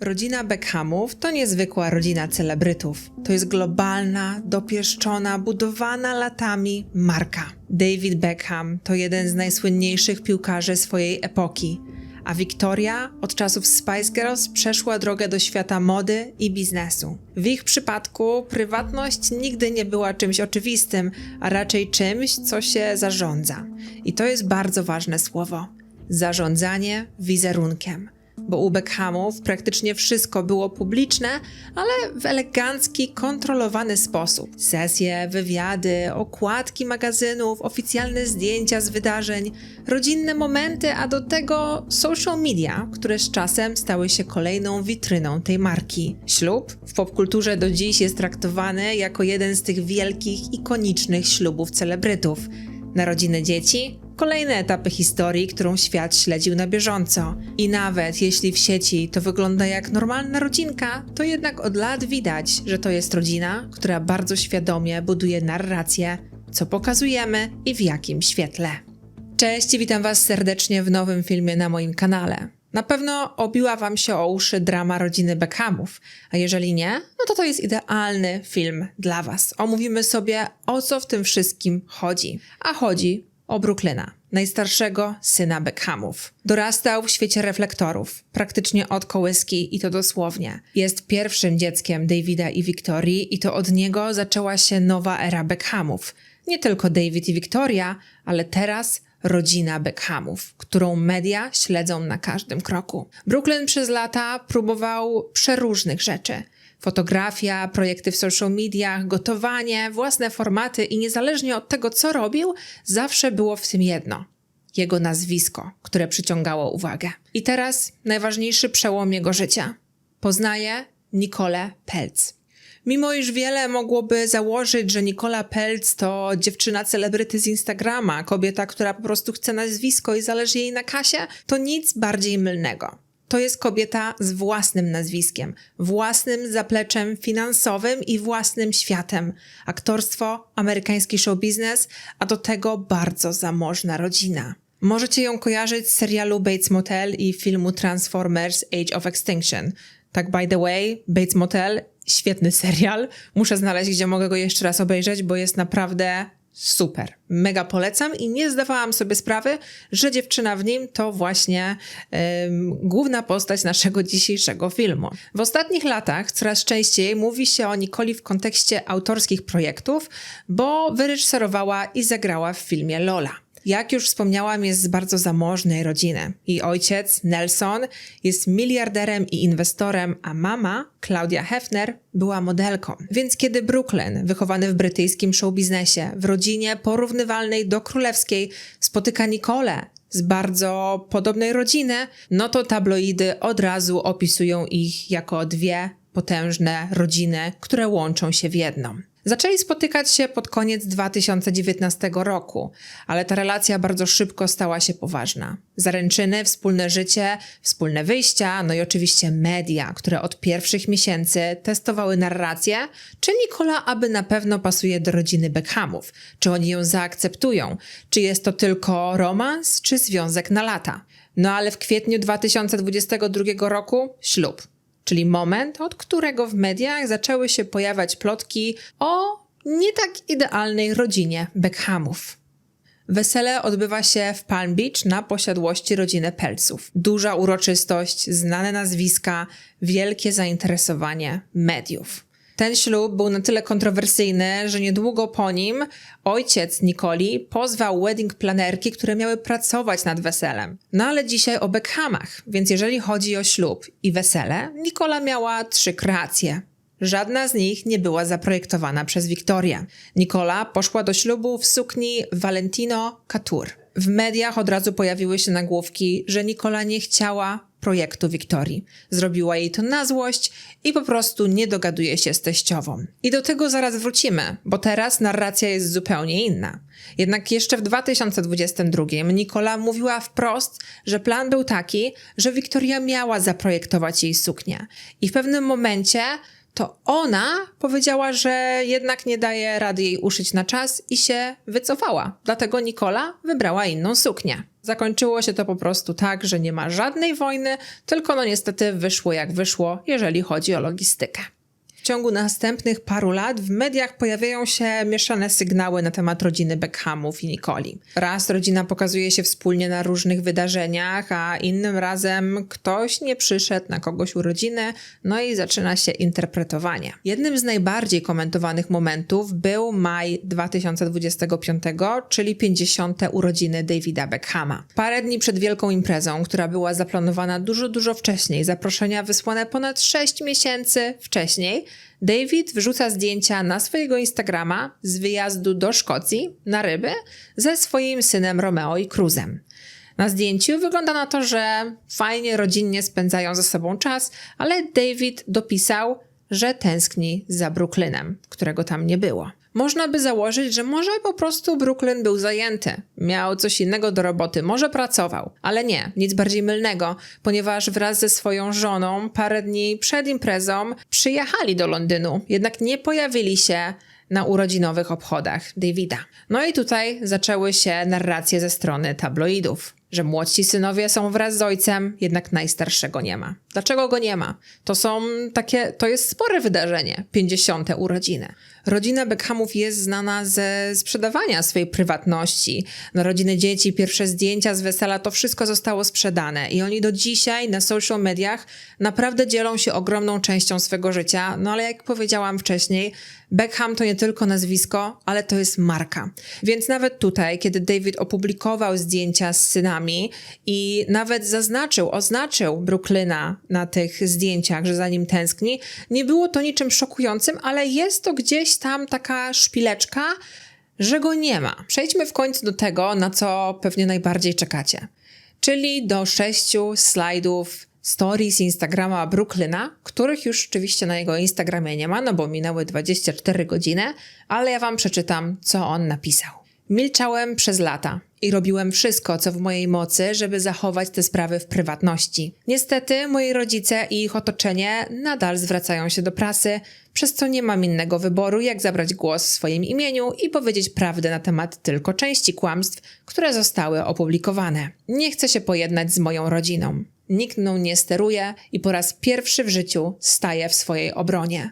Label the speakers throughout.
Speaker 1: Rodzina Beckhamów to niezwykła rodzina celebrytów. To jest globalna, dopieszczona, budowana latami marka. David Beckham to jeden z najsłynniejszych piłkarzy swojej epoki, a Victoria od czasów Spice Girls przeszła drogę do świata mody i biznesu. W ich przypadku prywatność nigdy nie była czymś oczywistym, a raczej czymś, co się zarządza. I to jest bardzo ważne słowo. Zarządzanie wizerunkiem bo u Beckhamów praktycznie wszystko było publiczne, ale w elegancki, kontrolowany sposób. Sesje, wywiady, okładki magazynów, oficjalne zdjęcia z wydarzeń, rodzinne momenty, a do tego social media, które z czasem stały się kolejną witryną tej marki. Ślub w popkulturze do dziś jest traktowany jako jeden z tych wielkich, ikonicznych ślubów celebrytów. Narodziny dzieci kolejne etapy historii, którą świat śledził na bieżąco. I nawet jeśli w sieci to wygląda jak normalna rodzinka, to jednak od lat widać, że to jest rodzina, która bardzo świadomie buduje narrację, co pokazujemy i w jakim świetle. Cześć witam Was serdecznie w nowym filmie na moim kanale. Na pewno obiła Wam się o uszy drama rodziny Beckhamów, a jeżeli nie, no to to jest idealny film dla Was. Omówimy sobie o co w tym wszystkim chodzi. A chodzi o Brooklyna, najstarszego syna Beckhamów. Dorastał w świecie reflektorów, praktycznie od kołyski i to dosłownie. Jest pierwszym dzieckiem Davida i Wiktorii i to od niego zaczęła się nowa era Beckhamów. Nie tylko David i Victoria, ale teraz rodzina Beckhamów, którą media śledzą na każdym kroku. Brooklyn przez lata próbował przeróżnych rzeczy. Fotografia, projekty w social mediach, gotowanie, własne formaty i niezależnie od tego, co robił, zawsze było w tym jedno. Jego nazwisko, które przyciągało uwagę. I teraz najważniejszy przełom jego życia. Poznaje Nicole Peltz. Mimo iż wiele mogłoby założyć, że Nikola Peltz to dziewczyna celebryty z Instagrama, kobieta, która po prostu chce nazwisko i zależy jej na kasie, to nic bardziej mylnego. To jest kobieta z własnym nazwiskiem, własnym zapleczem finansowym i własnym światem. Aktorstwo, amerykański show biznes, a do tego bardzo zamożna rodzina. Możecie ją kojarzyć z serialu Bates Motel i filmu Transformers Age of Extinction. Tak by the way, Bates Motel, świetny serial. Muszę znaleźć, gdzie mogę go jeszcze raz obejrzeć, bo jest naprawdę super. Mega polecam i nie zdawałam sobie sprawy, że dziewczyna w nim to właśnie ym, główna postać naszego dzisiejszego filmu. W ostatnich latach coraz częściej mówi się o Nikoli w kontekście autorskich projektów, bo wyreżyserowała i zagrała w filmie Lola. Jak już wspomniałam, jest z bardzo zamożnej rodziny. Jej ojciec, Nelson, jest miliarderem i inwestorem, a mama, Claudia Hefner, była modelką. Więc kiedy Brooklyn, wychowany w brytyjskim showbiznesie, w rodzinie porównywalnej do królewskiej, spotyka Nicole z bardzo podobnej rodziny, no to tabloidy od razu opisują ich jako dwie potężne rodziny, które łączą się w jedną. Zaczęli spotykać się pod koniec 2019 roku, ale ta relacja bardzo szybko stała się poważna. Zaręczyny, wspólne życie, wspólne wyjścia, no i oczywiście media, które od pierwszych miesięcy testowały narrację, czy Nikola aby na pewno pasuje do rodziny Beckhamów, czy oni ją zaakceptują, czy jest to tylko romans, czy związek na lata. No ale w kwietniu 2022 roku ślub czyli moment, od którego w mediach zaczęły się pojawiać plotki o nie tak idealnej rodzinie Beckhamów. Wesele odbywa się w Palm Beach na posiadłości rodziny Pelców. Duża uroczystość, znane nazwiska, wielkie zainteresowanie mediów. Ten ślub był na tyle kontrowersyjny, że niedługo po nim ojciec Nikoli pozwał wedding planerki, które miały pracować nad weselem. No ale dzisiaj o Beckhamach, więc jeżeli chodzi o ślub i wesele, Nikola miała trzy kreacje. Żadna z nich nie była zaprojektowana przez Wiktorię. Nikola poszła do ślubu w sukni Valentino Couture. W mediach od razu pojawiły się nagłówki, że Nikola nie chciała projektu Wiktorii. Zrobiła jej to na złość i po prostu nie dogaduje się z teściową. I do tego zaraz wrócimy, bo teraz narracja jest zupełnie inna. Jednak jeszcze w 2022 Nikola mówiła wprost, że plan był taki, że Wiktoria miała zaprojektować jej suknię. I w pewnym momencie to ona powiedziała, że jednak nie daje rady jej uszyć na czas i się wycofała. Dlatego Nikola wybrała inną suknię. Zakończyło się to po prostu tak, że nie ma żadnej wojny, tylko no niestety wyszło jak wyszło, jeżeli chodzi o logistykę. W ciągu następnych paru lat w mediach pojawiają się mieszane sygnały na temat rodziny Beckhamów i Nicoli. Raz rodzina pokazuje się wspólnie na różnych wydarzeniach, a innym razem ktoś nie przyszedł na kogoś urodziny, no i zaczyna się interpretowanie. Jednym z najbardziej komentowanych momentów był maj 2025, czyli 50. urodziny Davida Beckhama. Parę dni przed wielką imprezą, która była zaplanowana dużo, dużo wcześniej, zaproszenia wysłane ponad 6 miesięcy wcześniej, David wrzuca zdjęcia na swojego Instagrama z wyjazdu do Szkocji na ryby ze swoim synem Romeo i Cruzem. Na zdjęciu wygląda na to, że fajnie rodzinnie spędzają ze sobą czas, ale David dopisał, że tęskni za Brooklynem, którego tam nie było. Można by założyć, że może po prostu Brooklyn był zajęty, miał coś innego do roboty, może pracował, ale nie, nic bardziej mylnego, ponieważ wraz ze swoją żoną parę dni przed imprezą przyjechali do Londynu, jednak nie pojawili się na urodzinowych obchodach Davida. No i tutaj zaczęły się narracje ze strony tabloidów, że młodsi synowie są wraz z ojcem, jednak najstarszego nie ma. Dlaczego go nie ma? To są takie, to jest spore wydarzenie, 50. urodziny. Rodzina Beckhamów jest znana ze sprzedawania swojej prywatności. Narodziny dzieci, pierwsze zdjęcia z wesela, to wszystko zostało sprzedane i oni do dzisiaj na social mediach naprawdę dzielą się ogromną częścią swego życia. No ale jak powiedziałam wcześniej, Beckham to nie tylko nazwisko, ale to jest marka. Więc nawet tutaj, kiedy David opublikował zdjęcia z synami i nawet zaznaczył, oznaczył Brooklyna na tych zdjęciach, że za nim tęskni, nie było to niczym szokującym, ale jest to gdzieś tam taka szpileczka, że go nie ma. Przejdźmy w końcu do tego, na co pewnie najbardziej czekacie. Czyli do sześciu slajdów stories Instagrama Brooklyna, których już oczywiście na jego Instagramie nie ma, no bo minęły 24 godziny, ale ja wam przeczytam, co on napisał. Milczałem przez lata i robiłem wszystko, co w mojej mocy, żeby zachować te sprawy w prywatności. Niestety, moi rodzice i ich otoczenie nadal zwracają się do prasy, przez co nie mam innego wyboru, jak zabrać głos w swoim imieniu i powiedzieć prawdę na temat tylko części kłamstw, które zostały opublikowane. Nie chcę się pojednać z moją rodziną. Nikt mną nie steruje i po raz pierwszy w życiu staję w swojej obronie.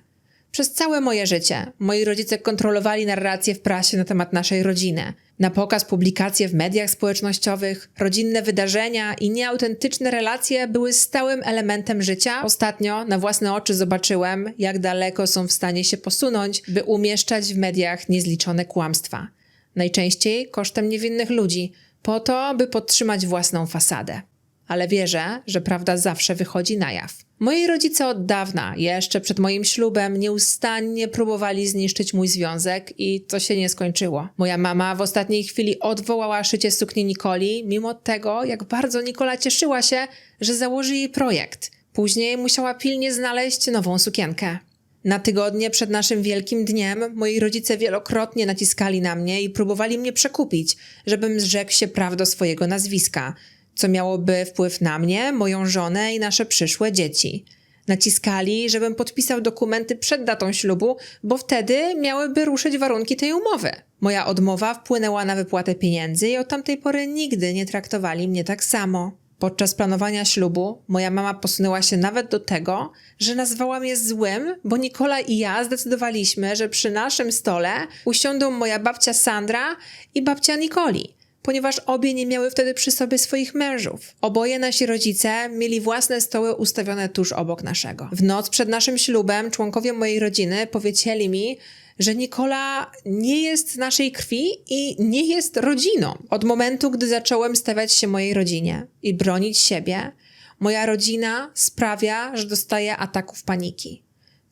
Speaker 1: Przez całe moje życie moi rodzice kontrolowali narrację w prasie na temat naszej rodziny. Na pokaz publikacje w mediach społecznościowych, rodzinne wydarzenia i nieautentyczne relacje były stałym elementem życia. Ostatnio na własne oczy zobaczyłem, jak daleko są w stanie się posunąć, by umieszczać w mediach niezliczone kłamstwa. Najczęściej kosztem niewinnych ludzi, po to, by podtrzymać własną fasadę ale wierzę, że prawda zawsze wychodzi na jaw. Moi rodzice od dawna, jeszcze przed moim ślubem, nieustannie próbowali zniszczyć mój związek i to się nie skończyło. Moja mama w ostatniej chwili odwołała szycie sukni Nikoli, mimo tego, jak bardzo Nikola cieszyła się, że założy jej projekt. Później musiała pilnie znaleźć nową sukienkę. Na tygodnie przed naszym wielkim dniem moi rodzice wielokrotnie naciskali na mnie i próbowali mnie przekupić, żebym zrzekł się praw do swojego nazwiska co miałoby wpływ na mnie, moją żonę i nasze przyszłe dzieci. Naciskali, żebym podpisał dokumenty przed datą ślubu, bo wtedy miałyby ruszyć warunki tej umowy. Moja odmowa wpłynęła na wypłatę pieniędzy i od tamtej pory nigdy nie traktowali mnie tak samo. Podczas planowania ślubu moja mama posunęła się nawet do tego, że nazwała mnie złym, bo Nikola i ja zdecydowaliśmy, że przy naszym stole usiądą moja babcia Sandra i babcia Nikoli ponieważ obie nie miały wtedy przy sobie swoich mężów. Oboje nasi rodzice mieli własne stoły ustawione tuż obok naszego. W noc przed naszym ślubem członkowie mojej rodziny powiedzieli mi, że Nikola nie jest naszej krwi i nie jest rodziną. Od momentu, gdy zacząłem stawiać się mojej rodzinie i bronić siebie, moja rodzina sprawia, że dostaję ataków paniki.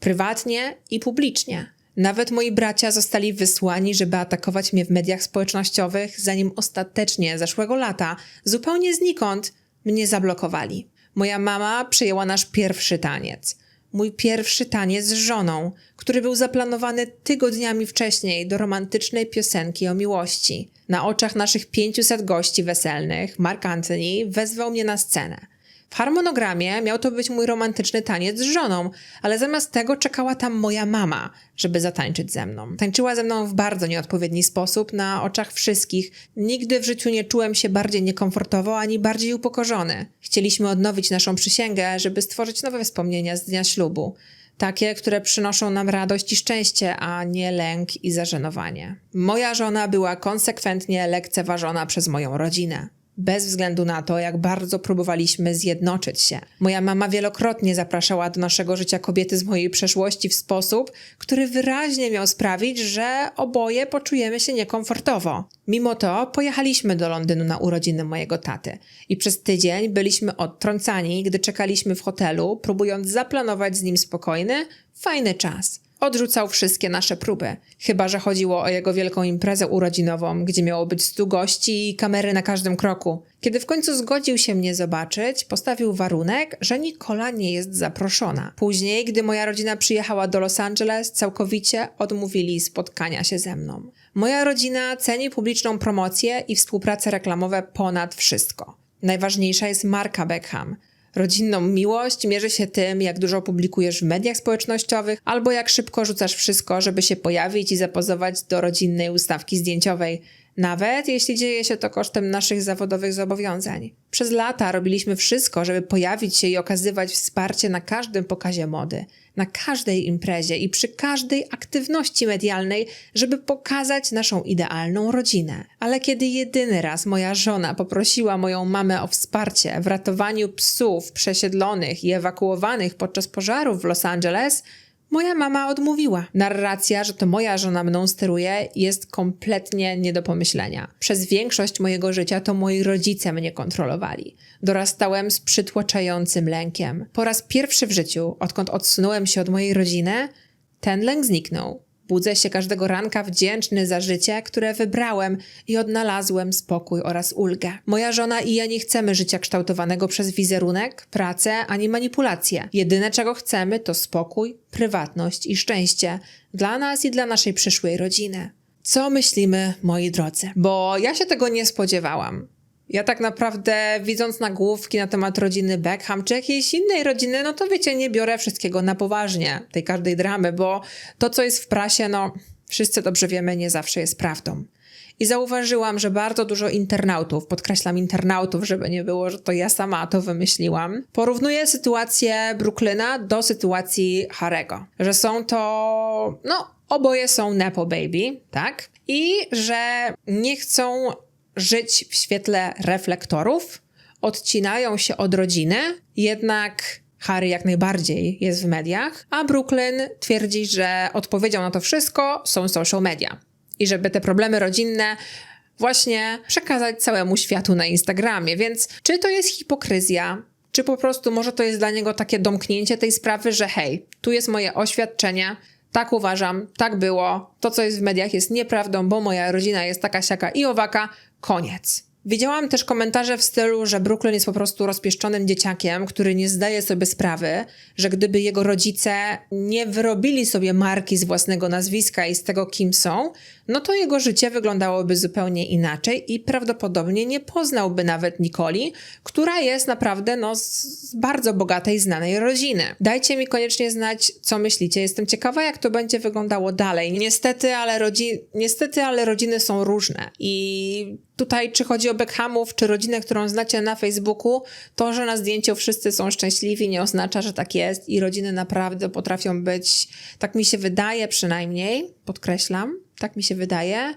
Speaker 1: Prywatnie i publicznie. Nawet moi bracia zostali wysłani, żeby atakować mnie w mediach społecznościowych, zanim ostatecznie zeszłego lata, zupełnie znikąd, mnie zablokowali. Moja mama przejęła nasz pierwszy taniec. Mój pierwszy taniec z żoną, który był zaplanowany tygodniami wcześniej do romantycznej piosenki o miłości. Na oczach naszych 500 gości weselnych Mark Anthony wezwał mnie na scenę. W harmonogramie miał to być mój romantyczny taniec z żoną, ale zamiast tego czekała tam moja mama, żeby zatańczyć ze mną. Tańczyła ze mną w bardzo nieodpowiedni sposób, na oczach wszystkich. Nigdy w życiu nie czułem się bardziej niekomfortowo ani bardziej upokorzony. Chcieliśmy odnowić naszą przysięgę, żeby stworzyć nowe wspomnienia z dnia ślubu. Takie, które przynoszą nam radość i szczęście, a nie lęk i zażenowanie. Moja żona była konsekwentnie lekceważona przez moją rodzinę. Bez względu na to, jak bardzo próbowaliśmy zjednoczyć się. Moja mama wielokrotnie zapraszała do naszego życia kobiety z mojej przeszłości w sposób, który wyraźnie miał sprawić, że oboje poczujemy się niekomfortowo. Mimo to pojechaliśmy do Londynu na urodziny mojego taty i przez tydzień byliśmy odtrącani, gdy czekaliśmy w hotelu, próbując zaplanować z nim spokojny, fajny czas. Odrzucał wszystkie nasze próby, chyba że chodziło o jego wielką imprezę urodzinową, gdzie miało być stu gości i kamery na każdym kroku. Kiedy w końcu zgodził się mnie zobaczyć, postawił warunek, że Nikola nie jest zaproszona. Później, gdy moja rodzina przyjechała do Los Angeles, całkowicie odmówili spotkania się ze mną. Moja rodzina ceni publiczną promocję i współpracę reklamową ponad wszystko. Najważniejsza jest marka Beckham. Rodzinną miłość mierzy się tym, jak dużo publikujesz w mediach społecznościowych, albo jak szybko rzucasz wszystko, żeby się pojawić i zapozować do rodzinnej ustawki zdjęciowej, nawet jeśli dzieje się to kosztem naszych zawodowych zobowiązań. Przez lata robiliśmy wszystko, żeby pojawić się i okazywać wsparcie na każdym pokazie mody, na każdej imprezie i przy każdej aktywności medialnej, żeby pokazać naszą idealną rodzinę. Ale kiedy jedyny raz moja żona poprosiła moją mamę o wsparcie w ratowaniu psów przesiedlonych i ewakuowanych podczas pożarów w Los Angeles, Moja mama odmówiła. Narracja, że to moja żona mną steruje, jest kompletnie nie do pomyślenia. Przez większość mojego życia to moi rodzice mnie kontrolowali. Dorastałem z przytłaczającym lękiem. Po raz pierwszy w życiu, odkąd odsunąłem się od mojej rodziny, ten lęk zniknął. Budzę się każdego ranka wdzięczny za życie, które wybrałem i odnalazłem spokój oraz ulgę. Moja żona i ja nie chcemy życia kształtowanego przez wizerunek, pracę ani manipulację. Jedyne czego chcemy to spokój, prywatność i szczęście dla nas i dla naszej przyszłej rodziny. Co myślimy, moi drodzy? Bo ja się tego nie spodziewałam. Ja tak naprawdę, widząc nagłówki na temat rodziny Beckham czy jakiejś innej rodziny, no to wiecie, nie biorę wszystkiego na poważnie, tej każdej dramy, bo to, co jest w prasie, no wszyscy dobrze wiemy, nie zawsze jest prawdą. I zauważyłam, że bardzo dużo internautów, podkreślam internautów, żeby nie było, że to ja sama to wymyśliłam, porównuje sytuację Brooklyna do sytuacji Harego. Że są to, no, oboje są Nepo Baby, tak? I że nie chcą żyć w świetle reflektorów, odcinają się od rodziny, jednak Harry jak najbardziej jest w mediach, a Brooklyn twierdzi, że odpowiedzią na to wszystko są social media. I żeby te problemy rodzinne właśnie przekazać całemu światu na Instagramie. Więc czy to jest hipokryzja, czy po prostu może to jest dla niego takie domknięcie tej sprawy, że hej, tu jest moje oświadczenie, tak uważam, tak było, to co jest w mediach jest nieprawdą, bo moja rodzina jest taka siaka i owaka, koniec. Widziałam też komentarze w stylu, że Brooklyn jest po prostu rozpieszczonym dzieciakiem, który nie zdaje sobie sprawy, że gdyby jego rodzice nie wyrobili sobie marki z własnego nazwiska i z tego, kim są, no to jego życie wyglądałoby zupełnie inaczej i prawdopodobnie nie poznałby nawet Nikoli, która jest naprawdę no, z bardzo bogatej, znanej rodziny. Dajcie mi koniecznie znać, co myślicie. Jestem ciekawa, jak to będzie wyglądało dalej. Niestety, ale, rodzi- niestety, ale rodziny są różne i tutaj, czy chodzi o Beckhamów, czy rodzinę, którą znacie na Facebooku, to, że na zdjęciu wszyscy są szczęśliwi, nie oznacza, że tak jest i rodziny naprawdę potrafią być, tak mi się wydaje przynajmniej, podkreślam, tak mi się wydaje,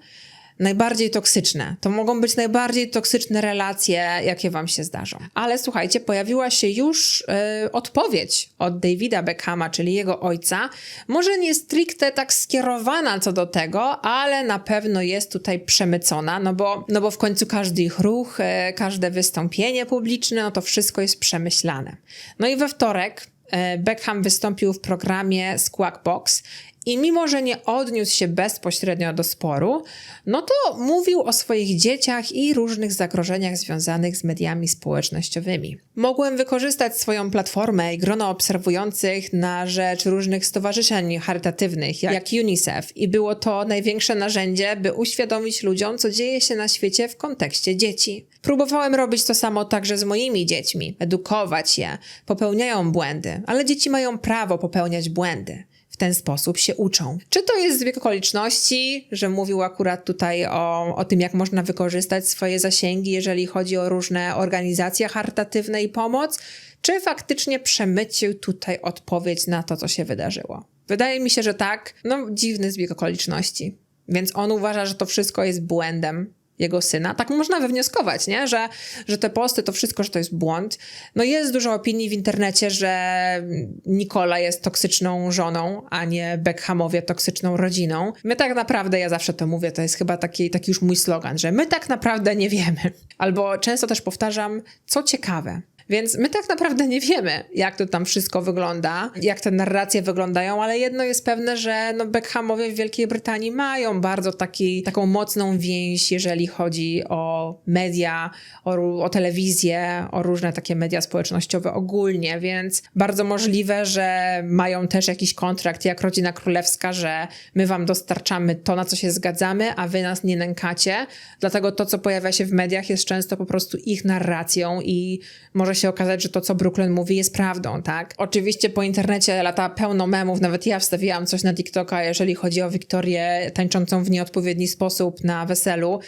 Speaker 1: najbardziej toksyczne. To mogą być najbardziej toksyczne relacje, jakie wam się zdarzą. Ale słuchajcie, pojawiła się już yy, odpowiedź od Davida Beckhama, czyli jego ojca. Może nie stricte tak skierowana co do tego, ale na pewno jest tutaj przemycona, no bo, no bo w końcu każdy ich ruch, yy, każde wystąpienie publiczne, no to wszystko jest przemyślane. No i we wtorek E, Beckham wystąpił w programie Squawk Box I mimo, że nie odniósł się bezpośrednio do sporu, no to mówił o swoich dzieciach i różnych zagrożeniach związanych z mediami społecznościowymi. Mogłem wykorzystać swoją platformę i grono obserwujących na rzecz różnych stowarzyszeń charytatywnych, jak UNICEF, i było to największe narzędzie, by uświadomić ludziom, co dzieje się na świecie w kontekście dzieci. Próbowałem robić to samo także z moimi dziećmi, edukować je. Popełniają błędy, ale dzieci mają prawo popełniać błędy ten sposób się uczą. Czy to jest zbieg okoliczności, że mówił akurat tutaj o, o tym, jak można wykorzystać swoje zasięgi, jeżeli chodzi o różne organizacje charytatywne i pomoc, czy faktycznie przemycił tutaj odpowiedź na to, co się wydarzyło? Wydaje mi się, że tak. No, dziwny zbieg okoliczności. Więc on uważa, że to wszystko jest błędem jego syna. Tak można wywnioskować, nie? Że, że te posty, to wszystko, że to jest błąd. No jest dużo opinii w internecie, że Nikola jest toksyczną żoną, a nie Beckhamowie toksyczną rodziną. My tak naprawdę, ja zawsze to mówię, to jest chyba taki, taki już mój slogan, że my tak naprawdę nie wiemy. Albo często też powtarzam, co ciekawe. Więc my tak naprawdę nie wiemy, jak to tam wszystko wygląda, jak te narracje wyglądają, ale jedno jest pewne, że no Beckhamowie w Wielkiej Brytanii mają bardzo taki, taką mocną więź, jeżeli chodzi o media, o, o telewizję, o różne takie media społecznościowe ogólnie, więc bardzo możliwe, że mają też jakiś kontrakt jak Rodzina Królewska, że my wam dostarczamy to, na co się zgadzamy, a wy nas nie nękacie. Dlatego to, co pojawia się w mediach jest często po prostu ich narracją i może się okazać, że to, co Brooklyn mówi, jest prawdą, tak? Oczywiście po internecie lata pełno memów, nawet ja wstawiłam coś na TikToka, jeżeli chodzi o Wiktorię tańczącą w nieodpowiedni sposób na weselu.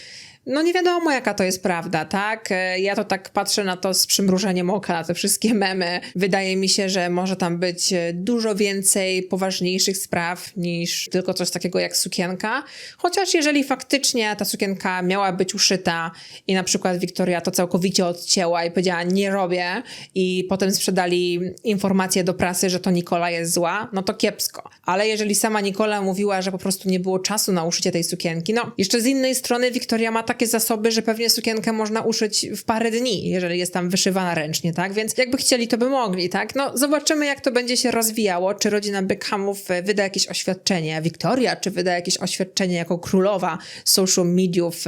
Speaker 1: No nie wiadomo, jaka to jest prawda, tak? E, Ja to tak patrzę na to z przymrużeniem oka, na te wszystkie memy. Wydaje mi się, że może tam być e, dużo więcej poważniejszych spraw niż tylko coś takiego jak sukienka. Chociaż jeżeli faktycznie ta sukienka miała być uszyta i na przykład Wiktoria to całkowicie odcięła i powiedziała nie robię i potem sprzedali informację do prasy, że to Nikola jest zła, no to kiepsko. Ale jeżeli sama Nikola mówiła, że po prostu nie było czasu na uszycie tej sukienki, no jeszcze z innej strony Wiktoria ma takie zasoby, że pewnie sukienkę można uszyć w parę dni, jeżeli jest tam wyszywana ręcznie, tak? Więc jakby chcieli, to by mogli, tak? No zobaczymy, jak to będzie się rozwijało. Czy rodzina Beckhamów e, wyda jakieś oświadczenie, Wiktoria, czy wyda jakieś oświadczenie jako królowa social mediów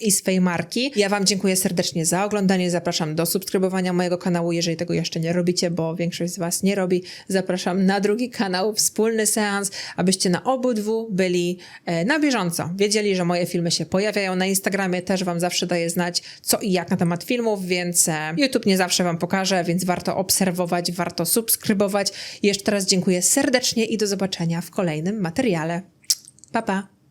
Speaker 1: i swej marki. Ja wam dziękuję serdecznie za oglądanie. Zapraszam do subskrybowania mojego kanału, jeżeli tego jeszcze nie robicie, bo większość z was nie robi. Zapraszam na drugi kanał, wspólny seans, abyście na obydwu byli e, na bieżąco. Wiedzieli, że moje filmy się pojawiają na Instagramie, też wam zawsze daję znać co i jak na temat filmów, więc e, YouTube nie zawsze wam pokaże, więc warto obserwować, warto subskrybować. Jeszcze raz dziękuję serdecznie i do zobaczenia w kolejnym materiale. Pa, pa!